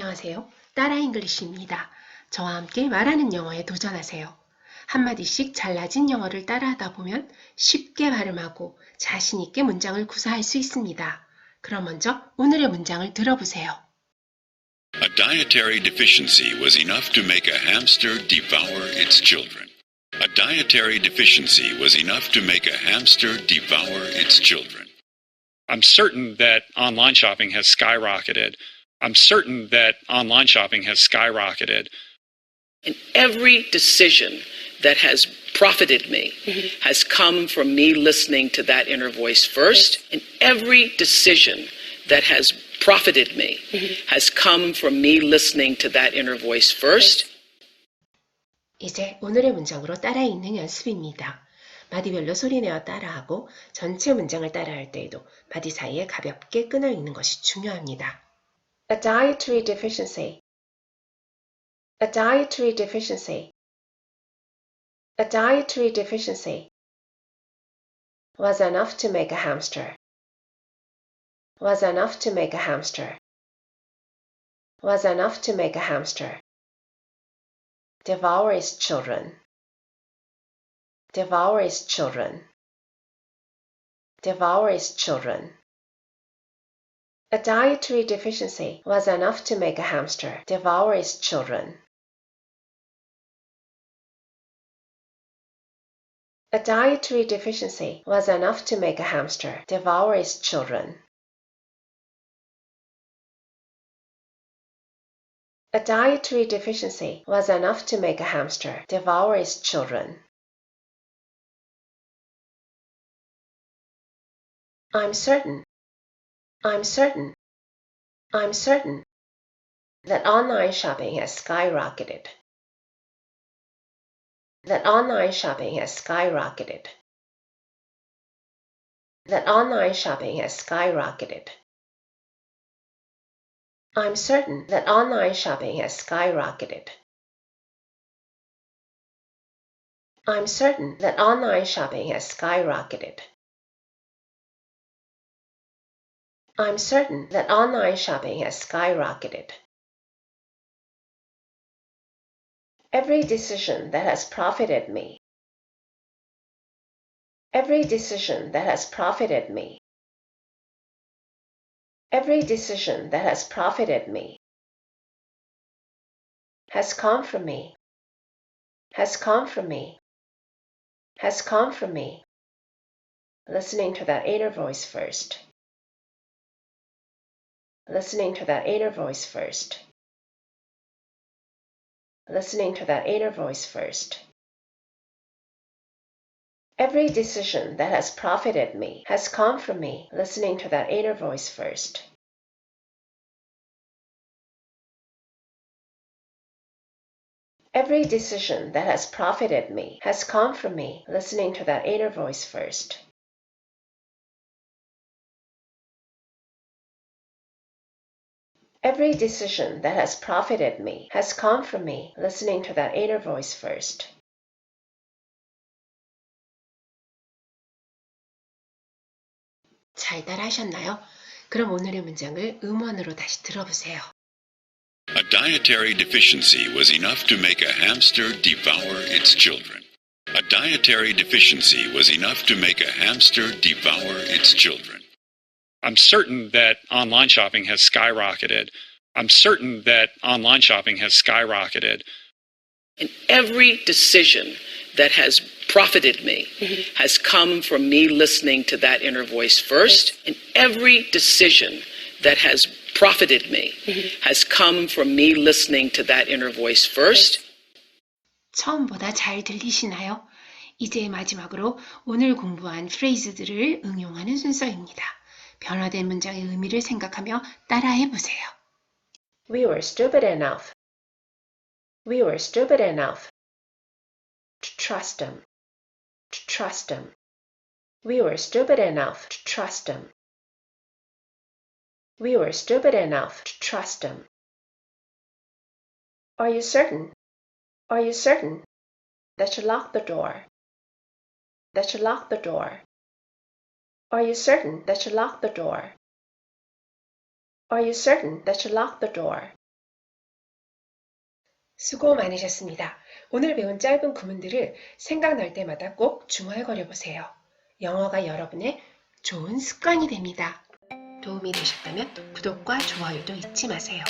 안녕하세요. 따라 잉글리시입니다. 저와 함께 말하는 영어에 도전하세요. 한마디씩 잘라진 영어를 따라하다 보면 쉽게 발음하고 자신있게 문장을 구사할 수 있습니다. 그럼 먼저 오늘의 문장을 들어보세요. A dietary deficiency was enough to make a hamster devour its children. A dietary deficiency was enough to make a hamster devour its children. I'm certain that online shopping has skyrocketed. I'm certain that online shopping has skyrocketed. And every decision that has profited me has come from me listening to that inner voice first. And every decision that has profited me has come from me listening to that inner voice first. 이제 오늘의 문장으로 따라 읽는 연습입니다. 마디별로 소리내어 따라하고 전체 문장을 따라할 때에도 마디 사이에 가볍게 끊어 읽는 것이 중요합니다. A dietary deficiency. A dietary deficiency. A dietary deficiency was enough to make a hamster. Was enough to make a hamster. Was enough to make a hamster. Devour his children. Devour his children. Devour his children. A dietary deficiency was enough to make a hamster devour its children. A dietary deficiency was enough to make a hamster devour its children. A dietary deficiency was enough to make a hamster devour its children. I'm certain, I'm certain, I'm certain that online shopping has skyrocketed. That online shopping has skyrocketed. That online shopping has skyrocketed. I'm certain that online shopping has skyrocketed. I'm certain that online shopping has skyrocketed. I'm certain that online shopping has skyrocketed. Every decision that has profited me. Every decision that has profited me. Every decision that has profited me has come from me, has come from me, has come from me. Listening to that inner voice first. Listening to that inner voice first. Listening to that inner voice first. Every decision that has profited me has come from me listening to that inner voice first. Every decision that has profited me has come from me listening to that inner voice first. Every decision that has profited me has come from me listening to that inner voice first. 잘 따라하셨나요? 그럼 오늘의 문장을 음원으로 다시 들어보세요. A dietary deficiency was enough to make a hamster devour its children. A dietary deficiency was enough to make a hamster devour its children. I'm certain that online shopping has skyrocketed. I'm certain that online shopping has skyrocketed. And every decision that has profited me has come from me listening to that inner voice first. And every decision that has profited me has come from me listening to that inner voice first. 처음보다 잘 들리시나요? 이제 마지막으로 오늘 공부한 프레이즈들을 응용하는 순서입니다. 변화된 문장의 의미를 생각하며 따라해 보세요. We were stupid enough. We were stupid enough to trust him. To trust him. We were stupid enough to trust him. We were stupid enough to trust him. Are you certain? Are you certain that you locked the door? That you locked the door? Are you certain that you locked the door? Are you certain that you locked the door? 수고 많으셨습니다. 오늘 배운 짧은 구문들을 생각날 때마다 꼭 중얼거려 보세요. 영어가 여러분의 좋은 습관이 됩니다. 도움이 되셨다면 구독과 좋아요도 잊지 마세요.